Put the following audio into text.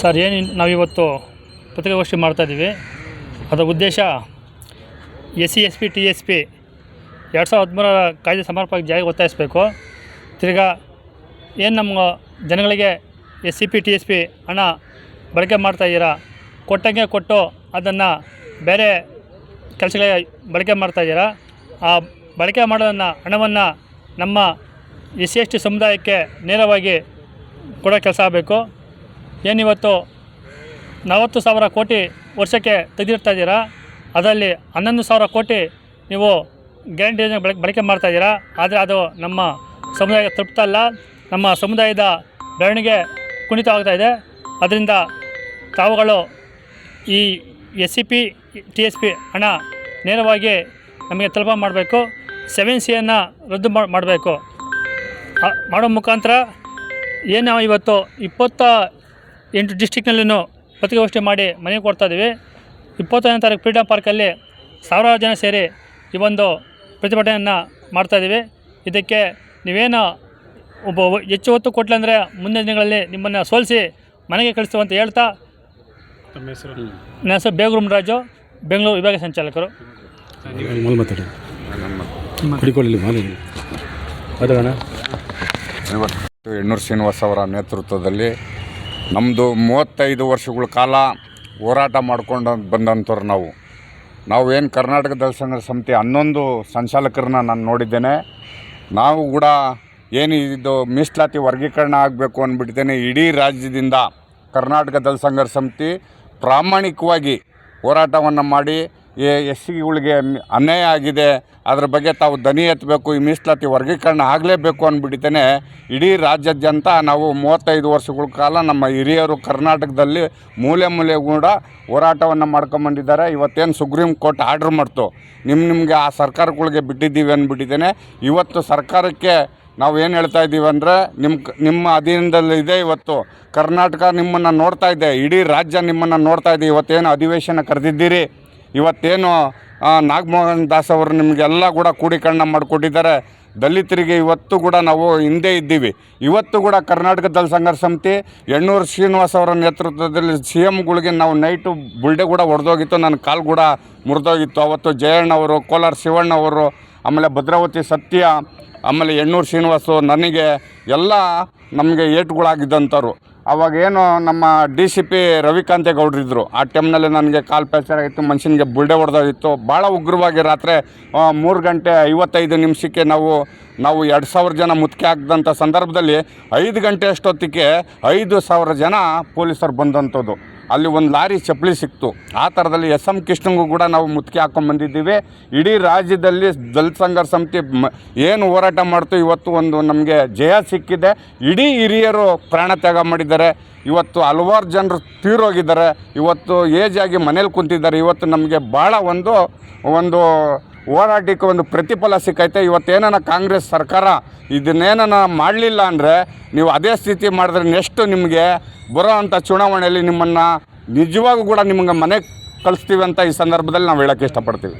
Sir, ಏನು ನಾವಿವತ್ತು ಪತ್ರಿಕಾಗೋಷ್ಠಿ ಮಾಡ್ತಾಯಿದ್ದೀವಿ ಅದರ ಉದ್ದೇಶ S C S P T S P ಎರಡು ಸಾವಿರದ ಹದಿಮೂರರ ಕಾಯ್ದೆ ಸಮರ್ಪಕ ಜಾರಿಗೆ ಒತ್ತಾಯಿಸಬೇಕು. ತಿರ್ಗಾ ಏನು ನಮ್ಮ ಜನಗಳಿಗೆ S C P T S P ಹಣ ಬಳಕೆ ಮಾಡ್ತಾಯಿದ್ದೀರಾ ಕೊಟ್ಟಂಗೆ ಕೊಟ್ಟು ಅದನ್ನು ಬೇರೆ ಕೆಲಸಗಳಿಗೆ ಬಳಕೆ ಮಾಡ್ತಾಯಿದ್ದೀರಾ ಆ ಬಳಕೆ ಮಾಡೋದನ್ನು ಹಣವನ್ನು ನಮ್ಮ ಎಸ್ ಸಿ ಎಸ್ ಟಿ ಸಮುದಾಯಕ್ಕೆ ನೇರವಾಗಿ ಕೊಡೋ ಕೆಲಸ ಆಗಬೇಕು. ಏನಿವತ್ತು ನಲವತ್ತು ಸಾವಿರ ಕೋಟಿ ವರ್ಷಕ್ಕೆ ತೆಗೆದಿರ್ತಾ ಇದ್ದೀರಾ? ಅದರಲ್ಲಿ ಹನ್ನೊಂದು ಸಾವಿರ ಕೋಟಿ ನೀವು ಗ್ಯಾರಂಟಿ ಯೋಜನೆ ಬಳಕೆ ಬಳಕೆ ಮಾಡ್ತಾ ಇದ್ದೀರಾ? ಆದರೆ ಅದು ನಮ್ಮ ಸಮುದಾಯ ತೃಪ್ತ ಅಲ್ಲ. ನಮ್ಮ ಸಮುದಾಯದ ಬೆಳವಣಿಗೆ ಕುಣಿತ ಆಗ್ತಾ ಇದೆ. ಅದರಿಂದ ತಾವುಗಳು ಈ S C P, T S P ಹಣ ನೇರವಾಗಿ ನಮಗೆ ತಲುಪ ಮಾಡಬೇಕು. ಸೆವೆನ್ ಸಿಯನ್ನು ರದ್ದು ಮಾಡಬೇಕು. ಮಾಡೋ ಮುಖಾಂತರ ಏನು ಇವತ್ತು ಇಪ್ಪತ್ತ ಎಂಟು ಡಿಸ್ಟಿಕ್ನಲ್ಲೂ ಪತ್ರಿಕಾಗೋಷ್ಠಿ ಮಾಡಿ ಮನೆಗೆ ಕೊಡ್ತಾ ಇದ್ದೀವಿ. ಇಪ್ಪತ್ತೊಂದನೇ ತಾರೀಕು ಫ್ರೀಡಮ್ ಪಾರ್ಕಲ್ಲಿ ಸಾವಿರಾರು ಜನ ಸೇರಿ ಈ ಒಂದು ಪ್ರತಿಭಟನೆಯನ್ನು ಮಾಡ್ತಾಯಿದ್ದೀವಿ ಇದಕ್ಕೆ ನೀವೇನು ಒಬ್ಬ ಹೆಚ್ಚು ಹೊತ್ತು ಕೊಟ್ಲ ಅಂದರೆ ಮುಂದಿನ ದಿನಗಳಲ್ಲಿ ನಿಮ್ಮನ್ನು ಸೋಲಿಸಿ ಮನೆಗೆ ಕಳಿಸ್ತೀವಿ ಅಂತ ಹೇಳ್ತಾ ತಮ್ಮ ಹೆಸರು? ನನ್ನ ಹೆಸರು ಬೇಗುರುಮ್ ರಾಜು ಬೆಂಗಳೂರು ವಿಭಾಗ ಸಂಚಾಲಕರು. ಮಾತಾಡಿ. ಹಿಡ್ಕೊಳ್ಳಿ ಮಾತಾಡೋಣ. ಎಣ್ಣೂರು ಶ್ರೀನಿವಾಸ್ ಅವರ ನೇತೃತ್ವದಲ್ಲಿ ನಮ್ಮದು ಮೂವತ್ತೈದು ವರ್ಷಗಳ ಕಾಲ ಹೋರಾಟ ಮಾಡ್ಕೊಂಡು ಬಂದಂಥವ್ರು ನಾವು. ನಾವು ಏನು ಕರ್ನಾಟಕ ದಲಿತ ಸಂಘರ್ಷ ಸಮಿತಿ ಹನ್ನೊಂದು ಸಂಚಾಲಕರನ್ನ ನಾನು ನೋಡಿದ್ದೇನೆ. ನಾವು ಕೂಡ ಏನು ಇದು ಮೀಸಲಾತಿ ವರ್ಗೀಕರಣ ಆಗಬೇಕು ಅಂದ್ಬಿಟ್ಟಿದ್ದೇನೆ. ಇಡೀ ರಾಜ್ಯದಿಂದ ಕರ್ನಾಟಕ ದಲಿತ ಸಂಘರ್ಷ ಸಮಿತಿ ಪ್ರಾಮಾಣಿಕವಾಗಿ ಹೋರಾಟವನ್ನು ಮಾಡಿ ಎಸ್ ಸಿಗಳಿಗೆ ಅನ್ಯಾಯ ಆಗಿದೆ. ಅದರ ಬಗ್ಗೆ ತಾವು ದನಿ ಎತ್ತಬೇಕು ಈ ಮೀಸಲಾತಿ ವರ್ಗೀಕರಣ ಆಗಲೇಬೇಕು ಅಂದ್ಬಿಟ್ಟಿದ್ದೇನೆ. ಇಡೀ ರಾಜ್ಯಾದ್ಯಂತ ನಾವು ಮೂವತ್ತೈದು ವರ್ಷಗಳ ಕಾಲ ನಮ್ಮ ಹಿರಿಯರು ಕರ್ನಾಟಕದಲ್ಲಿ ಮೂಲೆ ಮೂಲೆ ಕೂಡ ಹೋರಾಟವನ್ನು ಮಾಡ್ಕೊಂಬಂದಿದ್ದಾರೆ. ಇವತ್ತೇನು ಸುಪ್ರೀಂ ಕೋರ್ಟ್ ಆರ್ಡ್ರ್ ಮಾಡ್ತು. ನಿಮ್ಮ ನಿಮಗೆ ಆ ಸರ್ಕಾರಗಳಿಗೆ ಬಿಟ್ಟಿದ್ದೀವಿ ಅಂದ್ಬಿಟ್ಟಿದ್ದೇನೆ. ಇವತ್ತು ಸರ್ಕಾರಕ್ಕೆ ನಾವು ಏನು ಹೇಳ್ತಾ ಇದ್ದೀವಿ ಅಂದರೆ ನಿಮ್ಮ ನಿಮ್ಮ ಅಧೀನದಲ್ಲಿ ಇದೆ ಇವತ್ತು. ಕರ್ನಾಟಕ ನಿಮ್ಮನ್ನು ನೋಡ್ತಾ ಇದೆ. ಇಡೀ ರಾಜ್ಯ ನಿಮ್ಮನ್ನು ನೋಡ್ತಾ ಇದೆ. ಇವತ್ತೇನು ಅಧಿವೇಶನ ಕರೆದಿದ್ದೀರಿ? ಇವತ್ತೇನು ನಾಗಮೋಹನ್ ದಾಸ್ ಅವರು ನಿಮಗೆಲ್ಲ ಕೂಡ ಕೂಡೀಕರಣ ಮಾಡಿಕೊಟ್ಟಿದ್ದಾರೆ. ದಲಿತರಿಗೆ ಇವತ್ತು ಕೂಡ ನಾವು ಹಿಂದೆ ಇದ್ದೀವಿ. ಇವತ್ತು ಕೂಡ ಕರ್ನಾಟಕ ದಲ್ ಸಂಘರ್ಷ ಸಮಿತಿ, ಎಣ್ಣೂರು ಶ್ರೀನಿವಾಸ್ ಅವರ ನೇತೃತ್ವದಲ್ಲಿ ಸಿ ಎಮ್ಗಳಿಗೆ ನಾವು ನೈಟು ಬುಲ್ಡೆ ಕೂಡ ಹೊಡೆದೋಗಿತ್ತು. ನನ್ನ ಕಾಲು ಕೂಡ ಮುರಿದೋಗಿತ್ತು. ಅವತ್ತು ಜಯಣ್ಣ ಅವರು, ಕೋಲಾರ ಶಿವಣ್ಣ ಅವರು, ಆಮೇಲೆ ಭದ್ರಾವತಿ ಸತ್ಯ, ಆಮೇಲೆ ಎಣ್ಣೂರು ಶ್ರೀನಿವಾಸು ನನಗೆ ಎಲ್ಲ ನಮಗೆ ಏಟುಗಳಾಗಿದ್ದಂಥವ್ರು. ಅವಾಗ ಏನು ನಮ್ಮ ಡಿ ಸಿ ಪಿ ರವಿಕಾಂತೇಗೌಡರಿದ್ದರು ಆ ಟೈಮ್ನಲ್ಲಿ ನನಗೆ ಕಾಲು ಪ್ಯಾಚರ್ ಆಗಿತ್ತು, ಮನುಷ್ಯನಿಗೆ ಬುಲ್ಡೆ ಹೊಡೆದಾಗಿತ್ತು. ಭಾಳ ಉಗ್ರವಾಗಿ ರಾತ್ರಿ ಮೂರು ಗಂಟೆ ಐವತ್ತೈದು ನಿಮಿಷಕ್ಕೆ ನಾವು ನಾವು ಎರಡು ಸಾವಿರ ಜನ ಮುತ್ತಿಗೆ ಹಾಕಿದಂಥ ಸಂದರ್ಭದಲ್ಲಿ ಐದು ಗಂಟೆ ಅಷ್ಟೊತ್ತಿಗೆ ಐದು ಸಾವಿರ ಜನ ಪೊಲೀಸರು ಬಂದಂಥದ್ದು. ಅಲ್ಲಿ ಒಂದು ಲಾರಿ ಚಪ್ಪಲಿ ಸಿಕ್ತು. ಆ ಥರದಲ್ಲಿ ಎಸ್ ಎಂ ಕೃಷ್ಣಂಗೂ ಕೂಡ ನಾವು ಮುತ್ತಿಗೆ ಹಾಕ್ಕೊಂಬಂದಿದ್ದೀವಿ ಇಡೀ ರಾಜ್ಯದಲ್ಲಿ ದಲಿತ ಸಂಘರ್ಷ ಸಮಿತಿ ಏನು ಹೋರಾಟ ಮಾಡ್ತು ಇವತ್ತು ಒಂದು ನಮಗೆ ಜಯ ಸಿಕ್ಕಿದೆ. ಇಡೀ ಹಿರಿಯರು ಪ್ರಾಣ ತ್ಯಾಗ ಮಾಡಿದ್ದಾರೆ. ಇವತ್ತು ಹಲವಾರು ಜನರು ತೀರೋಗಿದ್ದಾರೆ. ಇವತ್ತು ಏಜಾಗಿ ಮನೇಲಿ ಕುಂತಿದ್ದಾರೆ. ಇವತ್ತು ನಮಗೆ ಭಾಳ ಒಂದು ಒಂದು ಹೋರಾಟಕ್ಕೆ ಒಂದು ಪ್ರತಿಫಲ ಸಿಕ್ಕೈತೆ. ಇವತ್ತೇನ ಕಾಂಗ್ರೆಸ್ ಸರ್ಕಾರ ಇದನ್ನೇನ ಮಾಡಲಿಲ್ಲ ಅಂದರೆ ನೀವು ಅದೇ ಸ್ಥಿತಿ ಮಾಡಿದ್ರೆ ನೆಕ್ಸ್ಟ್ ನಿಮಗೆ ಬರೋ ಅಂಥ ಚುನಾವಣೆಯಲ್ಲಿ ನಿಮ್ಮನ್ನು ನಿಜವಾಗೂ ಕೂಡ ನಿಮಗೆ ಮನೆಗೆ ಕಳಿಸ್ತೀವಿ ಅಂತ ಈ ಸಂದರ್ಭದಲ್ಲಿ ನಾವು ಹೇಳೋಕ್ಕೆ ಇಷ್ಟಪಡ್ತೀವಿ.